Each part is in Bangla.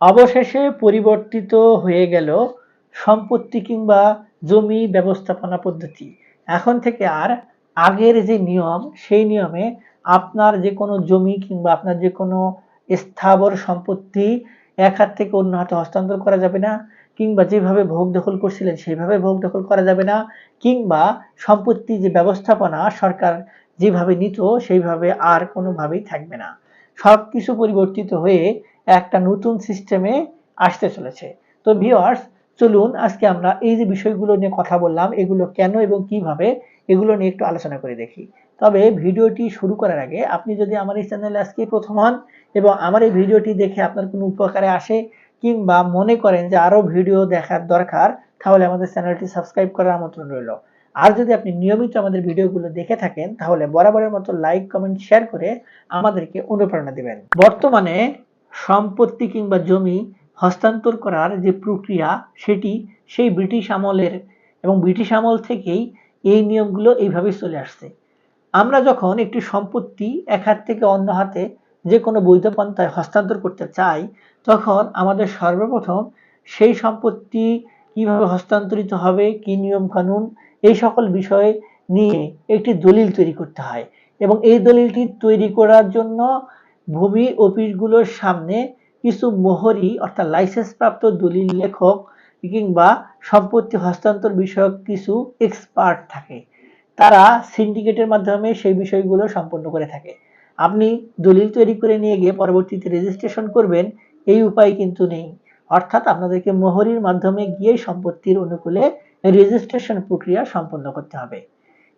অবশেষে পরিবর্তিত হয়ে গেল সম্পত্তি কিংবা জমি ব্যবস্থাপনা পদ্ধতি। এখন থেকে আর আগের যে নিয়ম, সেই নিয়মে আপনার যে কোনো জমি কিংবা আপনার যে কোনো স্থাবর সম্পত্তি এক হাত থেকে অন্য হাতে হস্তান্তর করা যাবে না, কিংবা যেভাবে ভোগ দখল করছিলেন সেইভাবে ভোগ দখল করা যাবে না, কিংবা সম্পত্তি যে ব্যবস্থাপনা সরকার যেভাবে নিত সেইভাবে আর কোনোভাবেই থাকবে না। সব কিছু পরিবর্তিত হয়ে একটা নতুন সিস্টেমে আসতে চলেছে। তো ভিওয়ার্স চলুন আজকে আমরা এই যে বিষয়গুলো নিয়ে কথা বললাম, এগুলো কেন এবং কীভাবে, এগুলো নিয়ে একটু আলোচনা করে দেখি। তবে ভিডিওটি শুরু করার আগে আপনি যদি আমার এই চ্যানেলে আজকে প্রথম হন এবং আমার এই ভিডিওটি দেখে আপনার কোনো উপকারে আসে কিংবা মনে করেন যে আরও ভিডিও দেখার দরকার, তাহলে আমাদের চ্যানেলটি সাবস্ক্রাইব করার আমন্ত্রণ রইল। আর যদি আপনি নিয়মিত আমাদের ভিডিওগুলো দেখে থাকেন, তাহলে বরাবরের মতো লাইক কমেন্ট শেয়ার করে আমাদেরকে অনুপ্রেরণা দিবেন। বর্তমানে সম্পত্তি কিংবা জমি হস্তান্তর করার যে প্রক্রিয়া, সেটি সেই ব্রিটিশ আমলের এবং ব্রিটিশ আমল থেকেই এই নিয়মগুলো এইভাবে চলে আসছে। আমরা যখন একটি সম্পত্তি এক হাত থেকে অন্য হাতে যে কোনো বৈধ পন্থায় হস্তান্তর করতে চাই, তখন আমাদের সর্বপ্রথম সেই সম্পত্তি কীভাবে হস্তান্তরিত হবে, কি নিয়ম কানুন, এই সকল বিষয়ে নিয়ে একটি দলিল তৈরি করতে হয়। এবং এই দলিলটি তৈরি করার জন্য ভূমি অফিসগুলোর সামনে কিছু মোহরি অর্থাৎ লাইসেন্স প্রাপ্ত দলিল লেখক কিংবা সম্পত্তি হস্তান্তর বিষয়ক কিছু এক্সপার্ট থাকে। তারা সিন্ডিকেটের মাধ্যমে সেই বিষয়গুলো সম্পন্ন করে থাকে। আপনি দলিল তৈরি করে নিয়ে গিয়ে পরবর্তীতে রেজিস্ট্রেশন করবেন, এই উপায় কিন্তু নেই। অর্থাৎ আপনাদেরকে মোহরির মাধ্যমে গিয়ে সম্পত্তির অনুকূলে রেজিস্ট্রেশন প্রক্রিয়া সম্পন্ন করতে হবে।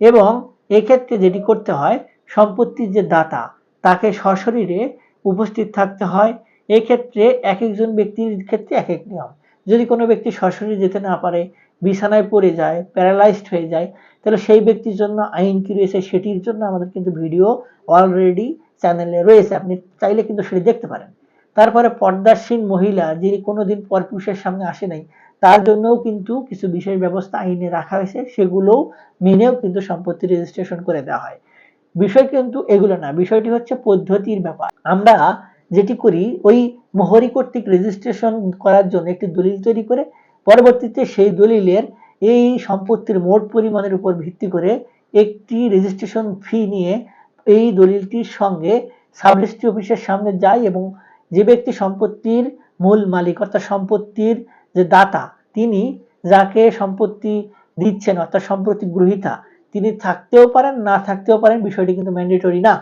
এবং এক্ষেত্রে যেটি করতে হয়, সম্পত্তির যে দাতা তাকে সশরীরে উপস্থিত থাকতে হয়। এক্ষেত্রে এক একজন ব্যক্তির ক্ষেত্রে এক এক নিয়ম। যদি কোনো ব্যক্তি সশরীরে যেতে না পারে, বিছানায় পড়ে যায়, প্যারালাইজড হয়ে যায়, তাহলে সেই ব্যক্তির জন্য আইন কি রয়েছে সেটির জন্য আমাদের কিন্তু ভিডিও অলরেডি চ্যানেলে রয়েছে। আপনি চাইলে কিন্তু সেটি দেখতে পারেন। তারপরে পর্দাসীন মহিলা যিনি কোনোদিন পরপুরুষের সামনে আসে নাই, তার জন্যও কিন্তু কিছু বিশেষ ব্যবস্থা আইনে রাখা হয়েছে। সেগুলোও মেনেও কিন্তু সম্পত্তি রেজিস্ট্রেশন করে দেওয়া হয়। বিষয় কিন্তু এগুলো না, বিষয়টি হচ্ছে পদ্ধতির ব্যাপার। আমরা যেটি করি, ওই মোহরি কর্তৃক রেজিস্ট্রেশন করার জন্য একটি দলিল তৈরি করে, পরবর্তীতে সেই দলিলের এই সম্পত্তির মোট পরিমাণের উপর ভিত্তি করে একটি রেজিস্ট্রেশন ফি নিয়ে এই দলিলটির সঙ্গে সাবরেজিস্ট্রি অফিসের সামনে যাই এবং যে ব্যক্তি সম্পত্তির মূল মালিক, অর্থাৎ সম্পত্তির যে দাতা, তিনি যাকে সম্পত্তি দিচ্ছেন, অর্থাৎ সম্পত্তি গ্রহিতা তিনি থাকতেও পারেন, না থাকতেও পারেন, বিষয়টি কিন্তু ম্যান্ডেটরি না।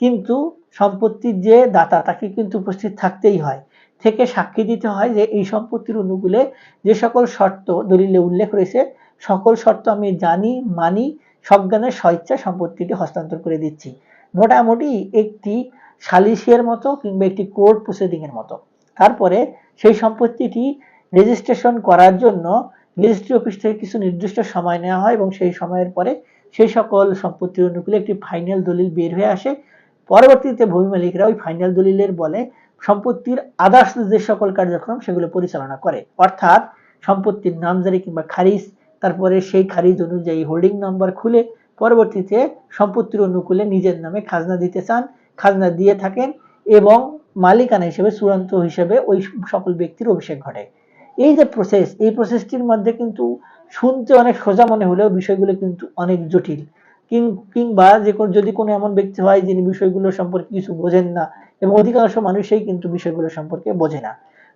কিন্তু সম্পত্তির যে দাতা, তাকে কিন্তু উপস্থিত থাকতেই হয়। থেকে সাক্ষী দিতে হয় যে এই সম্পত্তির অনুকূলে যে সকল শর্ত দলিলে উল্লেখ রয়েছে, সকল শর্ত আমি জানি, মানি সজ্ঞানের স্বেচ্ছা সম্পত্তিটি হস্তান্তর করে দিচ্ছি। মোটামুটি একটি সালিসিয়ার মতো কিংবা একটি কোর্ট প্রসিডিং এর মতো। তারপরে সেই সম্পত্তিটি রেজিস্ট্রেশন করার জন্য রেজিস্ট্রি অফিস থেকে কিছু নির্দিষ্ট সময় নেওয়া হয় এবং সেই সময়ের পরে সেই সকল সম্পত্তির অনুকূলে একটি ফাইনাল দলিল বের হয়ে আসে। পরবর্তীতে ভূমি মালিকরা ওই ফাইনাল দলিলের বলে সম্পত্তির আদার্স যে সকল কার্যক্রম সেগুলো পরিচালনা করে। অর্থাৎ সম্পত্তির নামজারি কিংবা খারিজ, তারপরে সেই খারিজ অনুযায়ী হোল্ডিং নাম্বার খুলে পরবর্তীতে সম্পত্তির অনুকূলে নিজের নামে খাজনা দিতে চান, খাজনা দিয়ে থাকেন এবং মালিকানা হিসেবে চূড়ান্ত হিসেবে ওই সকল ব্যক্তির অভিষেক ঘটে। এই যে প্রসেস এই প্রসেসটির মধ্যে কিন্তু শুনতে অনেক সোজা মনে হলেও বিষয়গুলো কিন্তু অনেক জটিল। কিংবা যে যদি কোনো এমন ব্যক্তি হয় যিনি বিষয়গুলো সম্পর্কে কিছু বোঝেন না এবং অধিকাংশ মানুষই কিন্তু বিষয়গুলো সম্পর্কে বোঝে না।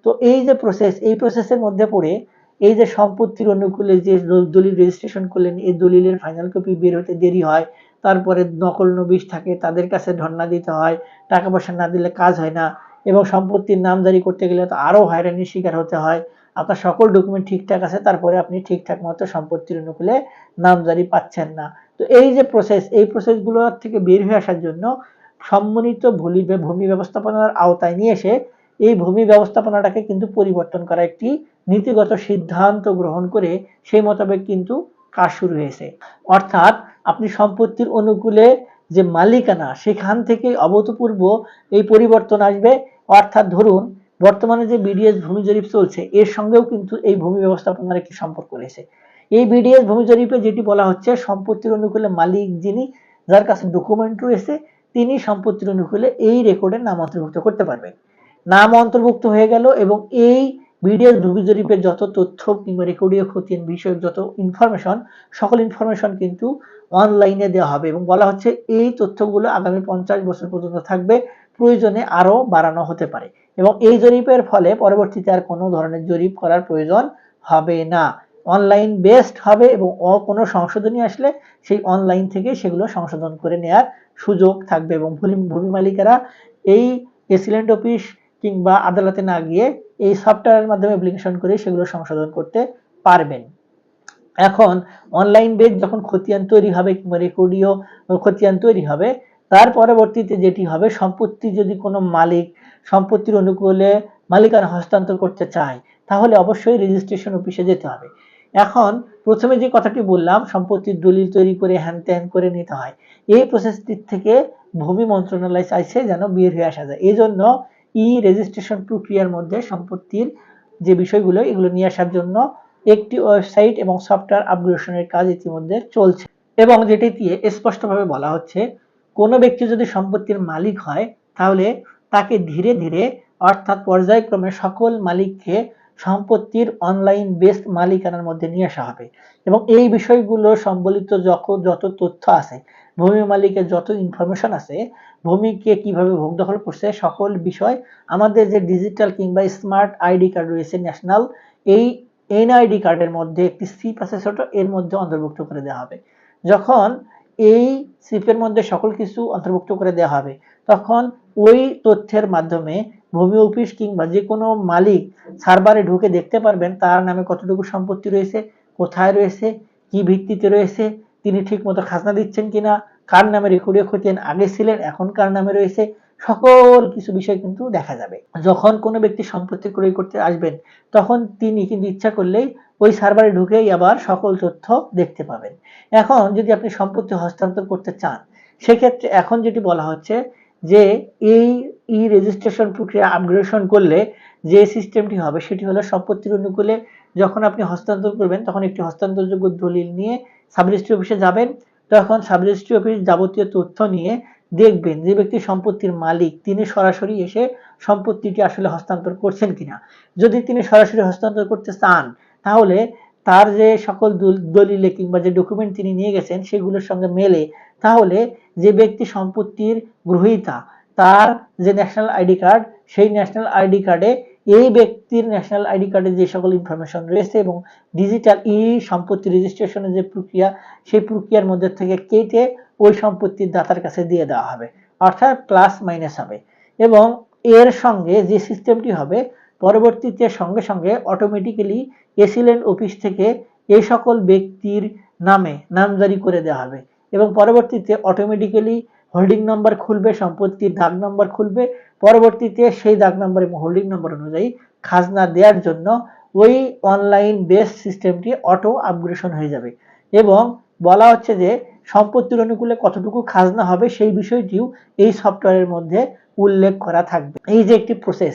তো এই যে প্রসেস এই প্রসেসের মধ্যে পড়ে এই যে সম্পত্তির অনুকূলে যে দলিল রেজিস্ট্রেশন করলেন, এই দলিলের ফাইনাল কপি বের হতে দেরি হয়, তারপরে নকল নবিশ থাকে, তাদের কাছে ধর্ণা দিতে হয়, টাকা পয়সা না দিলে কাজ হয় না এবং সম্পত্তির নামজারি করতে গেলে তো আরও হয়রানির শিকার হতে হয়। আপনার সকল ডকুমেন্ট ঠিকঠাক আছে, তারপরে আপনি ঠিকঠাক মতো সম্পত্তির অনুকূলে নামজারি পাচ্ছেন না। তো এই যে প্রসেস এই প্রসেসগুলো থেকে বের হয়ে আসার জন্য সম্মানিত ভূমি ভূমি ব্যবস্থাপনার আওতায় নিয়ে এসে এই ভূমি ব্যবস্থাপনাটাকে কিন্তু পরিবর্তন করা একটি নীতিগত সিদ্ধান্ত গ্রহণ করে সেই মোতাবেক কিন্তু কাজ শুরু হয়েছে। অর্থাৎ আপনি সম্পত্তির অনুকূলে যে মালিকানা, সেখান থেকে অভূতপূর্ব এই পরিবর্তন আসবে। অর্থাৎ ধরুন বর্তমানে যে বিডিএস ভূমি জরিপ চলছে, এর সঙ্গেও কিন্তু এই ভূমি ব্যবস্থাপনার একটি সম্পর্ক রয়েছে। এই বিডিএস ভূমি জরিপে যেটি বলা হচ্ছে, সম্পত্তির অনুকূলে মালিক যিনি, যার কাছে ডকুমেন্ট রয়েছে, তিনি সম্পত্তির অনুকূলে এই রেকর্ডের নাম অন্তর্ভুক্ত করতে পারবেন। নাম অন্তর্ভুক্ত হয়ে গেল এবং এই বিডিএস ভূমি জরিপের যত তথ্য কিংবা রেকর্ডীয় খতিয়ান বিষয়ক যত ইনফরমেশন সকল ইনফরমেশন কিন্তু অনলাইনে দেওয়া হবে এবং বলা হচ্ছে, এই তথ্যগুলো আগামী পঞ্চাশ বছর পর্যন্ত থাকবে। প্রয়োজনে আরও বাড়ানো হতে পারে। এবং এই জরিপের ফলে পরবর্তীতে আর কোনো ধরনের জরিপ করার প্রয়োজন হবে না। অনলাইন বেসড হবে এবং অ কোনো সংশোধনী আসলে সেই অনলাইন থেকে সেগুলো সংশোধন করে নেয়ার সুযোগ থাকবে এবং ভূমি মালিকেরা এই এসিলেন্ট অফিস কিংবা আদালতে না গিয়ে এই সফটওয়্যারের মাধ্যমে অ্যাপ্লিকেশন করে সেগুলো সংশোধন করতে পারবেন। এখন অনলাইন বেস যখন খতিয়ান তৈরি হবে কিংবা রেকর্ডীয় খতিয়ান তৈরি হবে তার পরবর্তীতে যেটি হবে, সম্পত্তি যদি কোনো মালিক, সম্পত্তির অনুকূলে মালিকানা হস্তান্তর করতে চায়, তাহলে অবশ্যই রেজিস্ট্রেশন অফিসে যেতে হবে। এখন প্রথমে যে কথাটি বললাম, সম্পত্তির দলিল তৈরি করে হ্যান ত্যান করে নিতে হয়। এই প্রসেসটির থেকে ভূমি মন্ত্রণালয় চাইছে যেন বের হয়ে আসা যায়। এই জন্য ই রেজিস্ট্রেশন প্রক্রিয়ার মধ্যে সম্পত্তির যে বিষয়গুলো, এগুলো নিয়ে আসার জন্য একটি ওয়েবসাইট এবং সফটওয়্যার আপগ্রেশনের কাজ ইতিমধ্যে চলছে। এবং যেটি দিয়ে স্পষ্টভাবে বলা হচ্ছে কোনো ব্যক্তি যদি সম্পত্তির মালিক হয়, তাহলে তাকে ধীরে ধীরে, অর্থাৎ পর্যায়ক্রমে সকল মালিককে সম্পত্তির অনলাইন বেসড মালিকানার মধ্যে নিয়ে আসা হবে। এবং এই বিষয়গুলো সম্বলিত যত তথ্য আছে, ভূমি মালিকের যত ইনফরমেশন আছে, ভূমিকে কীভাবে ভোগ দখল করছে, সকল বিষয় আমাদের যে ডিজিটাল কিংবা স্মার্ট আইডি কার্ড রয়েছে ন্যাশনাল এই এনআইডি কার্ডের মধ্যে একটি আছে ছোট এর মধ্যে অন্তর্ভুক্ত করে দেওয়া হবে। যখন এই সিপের মধ্যে সকল কিছু অন্তর্ভুক্ত করে দেওয়া হবে। তখন ওই তথ্যের মাধ্যমে ভূমি অফিস কিংবা যে কোনো মালিক সার্ভারে ঢুকে দেখতে পারবেন তার নামে কতটুকু সম্পত্তি রয়েছে, কোথায় রয়েছে, কি ভিত্তিতে রয়েছে, তিনি ঠিক মতো খাজনা দিচ্ছেন কিনা, কার নামে রেকর্ডীয় খতিয়ান আগে ছিলেন, এখন কার নামে রয়েছে সকল কিছু বিষয় কিন্তু দেখা যাবে। যখন কোনো ব্যক্তি সম্পত্তি ক্রয় করতে আসবেন, তখন তিনি কিন্তু ইচ্ছা করলেই ওই সার্ভারে ঢুকেই আবার সকল তথ্য দেখতে পাবেন। এখন যদি আপনি সম্পত্তি হস্তান্তর করতে চান, সেক্ষেত্রে এখন যেটি বলা হচ্ছে যে, এই ই রেজিস্ট্রেশন প্রক্রিয়া আপগ্রেডেশন করলে যে সিস্টেমটি হবে, সেটি হলো সম্পত্তির অনুকূলে যখন আপনি হস্তান্তর করবেন, তখন একটি হস্তান্তরযোগ্য দলিল নিয়ে সাব রেজিস্ট্রি অফিসে যাবেন। তখন সাব রেজিস্ট্রি অফিস যাবতীয় তথ্য নিয়ে দেখবেন যে ব্যক্তি সম্পত্তির মালিক, তিনি সরাসরি এসে সম্পত্তিটি আসলে হস্তান্তর করছেন কিনা। যদি তিনি সরাসরি হস্তান্তর করতে চান, তাহলে তার যে সকল দলিলে কিংবা যে ডকুমেন্ট তিনি নিয়ে গেছেন, সেগুলোর সঙ্গে মেলে, তাহলে যে ব্যক্তি সম্পত্তির গ্রহীতা, তার যে ন্যাশনাল আইডি কার্ড সেই ন্যাশনাল আইডি কার্ডে এই ব্যক্তির ন্যাশনাল আইডি কার্ডে যে সকল ইনফরমেশন রয়েছে এবং ডিজিটাল ই সম্পত্তি রেজিস্ট্রেশনের যে প্রক্রিয়া, সেই প্রক্রিয়ার মধ্যে থেকে কেটে ওই সম্পত্তির দাতার কাছে দিয়ে দেওয়া হবে, অর্থাৎ প্লাস মাইনাস হবে। এবং এর সঙ্গে যে সিস্টেমটি হবে, পরবর্তীতে সঙ্গে সঙ্গে অটোমেটিক্যালি এসিলেন্ট অফিস থেকে এই সকল ব্যক্তির নামে নামজারি করে দেওয়া হবে। এবং পরবর্তীতে অটোমেটিক্যালি হোল্ডিং নাম্বার খুলবে, সম্পত্তির দাগ নাম্বার খুলবে, পরবর্তীতে সেই দাগ নাম্বার এবং হোল্ডিং নাম্বার অনুযায়ী খাজনা দেওয়ার জন্য ওই অনলাইন বেস সিস্টেমটি অটো আপগ্রেশন হয়ে যাবে। এবং বলা হচ্ছে যে সম্পত্তির অনুকূলে কতটুকু খাজনা হবে সেই বিষয়টিও এই সফটওয়্যারের মধ্যে উল্লেখ করা থাকবে। এই যে একটি প্রসেস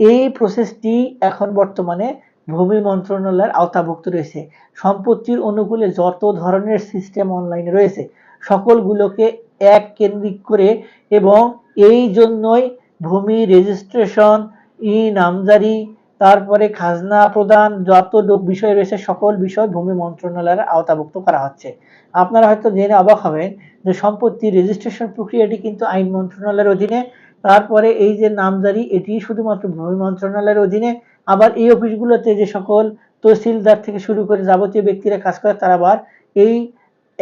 এই প্রসেসটি এখন বর্তমানে ভূমি মন্ত্রণালয়ের আওতাভুক্ত রয়েছে। সম্পত্তির অনুকূলে যত ধরনের সিস্টেম অনলাইনে রয়েছে, সকলগুলোকে এক কেন্দ্রিক করে এবং এই জন্যই ভূমি রেজিস্ট্রেশন ই, নামজারি, তারপরে খাজনা প্রদান যত বিষয় রয়েছে, সকল বিষয় ভূমি মন্ত্রণালয়ের আওতাভুক্ত করা হচ্ছে। আপনারা হয়তো জেনে অবাক হবেন যে সম্পত্তি রেজিস্ট্রেশন প্রক্রিয়াটি কিন্তু আইন মন্ত্রণালয়ের অধীনে, তারপরে এই যে নামজারি, এটি শুধুমাত্র ভূমি মন্ত্রণালয়ের অধীনে, আবার এই অফিসগুলোতে যে সকল তহসিলদার থেকে শুরু করে যাবতীয় ব্যক্তিরা কাজ করে, তারা আবার এই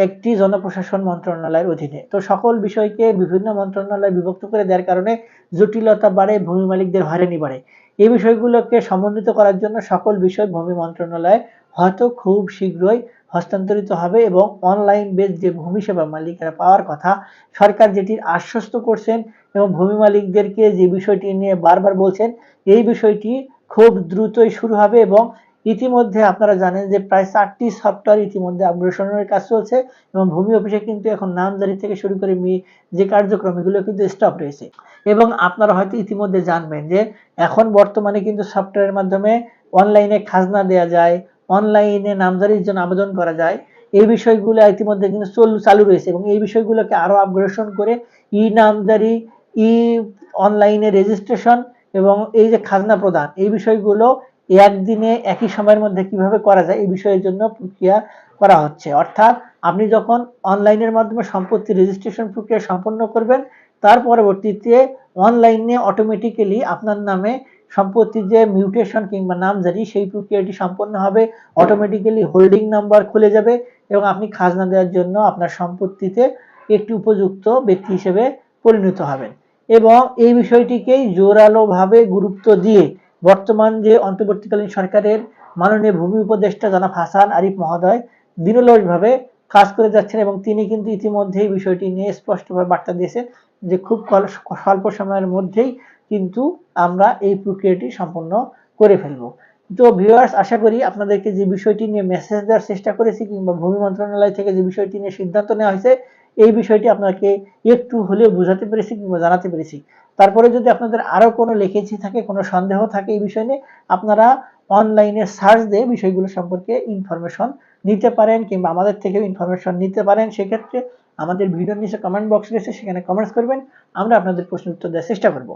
একটি জনপ্রশাসন মন্ত্রণালয়ের অধীনে। তো সকল বিষয়কে বিভিন্ন মন্ত্রণালয় বিভক্ত করে দেওয়ার কারণে জটিলতা বাড়ে, ভূমি মালিকদের হয়রানি বাড়ে। এই বিষয়গুলোকে সমন্বিত করার জন্য সকল বিষয় ভূমি মন্ত্রণালয় হয়তো খুব শীঘ্রই হস্তান্তরিত হবে এবং অনলাইন বেস যে ভূমি সেবা মালিকেরা পাওয়ার কথা, সরকার যেটির আশ্বস্ত করছেন এবং ভূমি মালিকদেরকে যে বিষয়টি নিয়ে বারবার বলছেন, এই বিষয়টি খুব দ্রুতই শুরু হবে এবং ইতিমধ্যে আপনারা জানেন যে প্রায় চারটি সফটওয়্যার ইতিমধ্যে আপগ্রেশনের কাজ চলছে এবং ভূমি অফিসে কিন্তু এখন নামজারি থেকে শুরু করে যে কার্যক্রম, এগুলো কিন্তু স্টপ রয়েছে। এবং আপনারা হয়তো ইতিমধ্যে জানবেন যে এখন বর্তমানে কিন্তু সফটওয়্যারের মাধ্যমে অনলাইনে খাজনা দেওয়া যায় অনলাইনে নামজারির জন্য আবেদন করা যায়। এই বিষয়গুলো ইতিমধ্যে কিন্তু চালু রয়েছে এবং এই বিষয়গুলোকে আরও আপগ্রেশন করে ই নামজারি ই অনলাইনে রেজিস্ট্রেশন এবং এই যে খাজনা প্রদান, এই বিষয়গুলো একদিনে একই সময়ের মধ্যে কীভাবে করা যায়, এই বিষয়ের জন্য প্রক্রিয়া করা হচ্ছে। অর্থাৎ আপনি যখন অনলাইনের মাধ্যমে সম্পত্তি রেজিস্ট্রেশন প্রক্রিয়া সম্পন্ন করবেন, তার পরবর্তীতে অনলাইনে অটোমেটিক্যালি আপনার নামে সম্পত্তির যে মিউটেশন কিংবা নাম নামজারি, সেই প্রক্রিয়াটি সম্পন্ন হবে। অটোমেটিক্যালি হোল্ডিং নাম্বার খুলে যাবে এবং আপনি খাজনা দেওয়ার জন্য আপনার সম্পত্তিতে একটি উপযুক্ত ব্যক্তি হিসেবে পরিণত হবেন। এবং এই বিষয়টিকেই জোরালোভাবে গুরুত্ব দিয়ে বর্তমান যে অন্তর্বর্তীকালীন সরকারের মাননীয় ভূমি উপদেষ্টা জনাব হাসান আরিফ মহোদয়, দিনলসভাবে কাজ করে যাচ্ছেন এবং তিনি কিন্তু ইতিমধ্যে এই বিষয়টি নিয়ে স্পষ্টভাবে বার্তা দিয়েছেন যে খুব স্বল্প সময়ের মধ্যেই কিন্তু আমরা এই প্রক্রিয়াটি সম্পন্ন করে ফেলব। তো ভিউয়ার্স আশা করি আপনাদেরকে যে বিষয়টি নিয়ে মেসেজ দেওয়ার চেষ্টা করেছি কিংবা ভূমি মন্ত্রণালয় থেকে যে বিষয়টি নিয়ে সিদ্ধান্ত নেওয়া হয়েছে এই বিষয়টি আপনাকে একটু হলেও বোঝাতে পেরেছি কিংবা জানাতে পেরেছি। তারপরে যদি আপনাদের আরও কোনো লিখেছি থাকে, কোনো সন্দেহ থাকে এই বিষয় নিয়ে, আপনারা অনলাইনে সার্চ দিয়ে বিষয়গুলো সম্পর্কে ইনফরমেশন নিতে পারেন কিংবা আমাদের থেকেও ইনফরমেশন নিতে পারেন। সেক্ষেত্রে আমাদের ভিডিওর নিচে কমেন্ট বক্স রয়েছে, সেখানে কমেন্টস করবেন। আমরা আপনাদের প্রশ্ন উত্তর দেওয়ার চেষ্টা করব।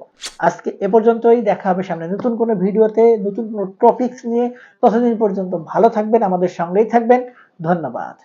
আজকে এ পর্যন্তই, দেখা হবে সামনে নতুন কোনো ভিডিওতে, নতুন কোনো টপিকস নিয়ে। ততদিন পর্যন্ত ভালো থাকবেন, আমাদের সঙ্গেই থাকবেন। ধন্যবাদ।